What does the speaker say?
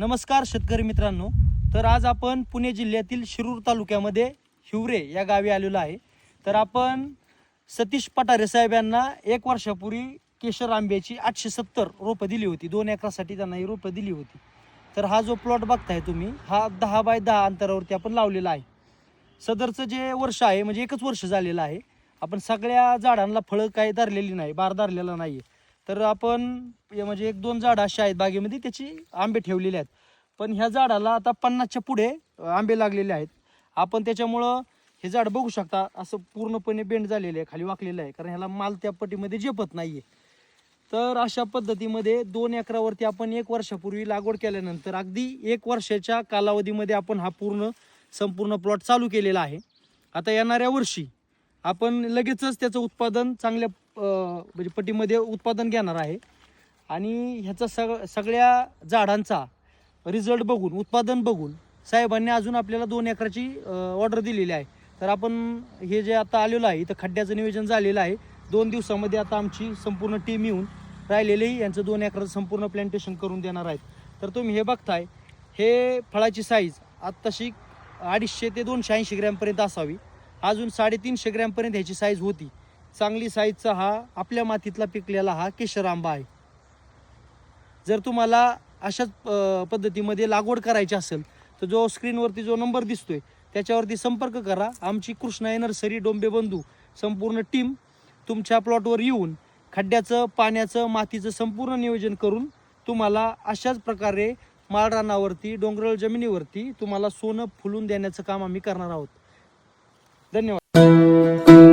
नमस्कार शेतकरी मित्रांनो. तर आज आपण पुणे जिल्ह्यातील शिरूर तालुक्यामध्ये हिवरे या गावी आलेलो आहे. तर आपण सतीश पठारे साहेब यांना एक वर्षापूर्वी केशर आंब्याची आठशे सत्तर रोपं दिली होती. दोन एकरासाठी त्यांना ही रोपं दिली होती. तर हा जो प्लॉट बघताय तुम्ही हा दहा बाय दहा अंतरावरती आपण लावलेला आहे. सदरचं जे वर्ष आहे म्हणजे एकच वर्ष झालेलं आहे. आपण सगळ्या झाडांना फळं काही धरलेली नाही बार धरलेला नाही आहे तर आपण हे म्हणजे एक दोन झाडं अशी आहेत बागेमध्ये त्याची आंबे ठेवलेले आहेत. पण ह्या झाडाला आता पन्नासच्या पुढे आंबे लागलेले आहेत. आपण त्याच्यामुळं हे झाड बघू शकता असं पूर्णपणे बेंड झालेलं आहे खाली वाकलेलं आहे. कारण ह्याला माल त्या पटीमध्ये झेपत नाही आहे तर अशा पद्धतीमध्ये दोन एकरावरती आपण एक वर्षापूर्वी लागवड केल्यानंतर अगदी एक वर्षाच्या कालावधीमध्ये आपण हा पूर्ण संपूर्ण प्लॉट चालू केलेला आहे. आता येणाऱ्या वर्षी आपण लगेचच त्याचं उत्पादन चांगल्या म्हणजे पटीमध्ये उत्पादन घेणार आहे. आणि ह्याचा सग सगळ्या झाडांचा रिझल्ट बघून उत्पादन बघून साहेबांनी अजून आपल्याला दोन एकराची ऑर्डर दिलेली आहे. तर आपण हे जे आता आलेलं आहे इथं खड्ड्याचं नियोजन झालेलं आहे. दोन दिवसामध्ये आता आमची संपूर्ण टीम येऊन राहिलेलेही यांचं दोन एकराचं संपूर्ण प्लॅन्टेशन करून देणार आहेत. तर तुम्ही हे बघताय हे फळाची साईज आत्ताशी अडीचशे ते दोनशे ऐंशी ग्रॅमपर्यंत असावी. अजून साडेतीनशे ग्रॅमपर्यंत ह्याची साईज होती. चांगली साईजचा हा आपल्या मातीतला पिकलेला हा केशर आंबा आहे. जर तुम्हाला अशाच पद्धतीमध्ये लागवड करायची असेल तर जो स्क्रीनवरती जो नंबर दिसतोय त्याच्यावरती संपर्क करा. आमची कृष्णाय नर्सरी डोंबे बंधू संपूर्ण टीम तुमच्या प्लॉटवर येऊन खड्ड्याचं पाण्याचं मातीचं संपूर्ण नियोजन करून तुम्हाला अशाच प्रकारे माळरानावरती डोंगराळ जमिनीवरती तुम्हाला सोनं फुलून देण्याचं काम आम्ही करणार आहोत. धन्यवाद.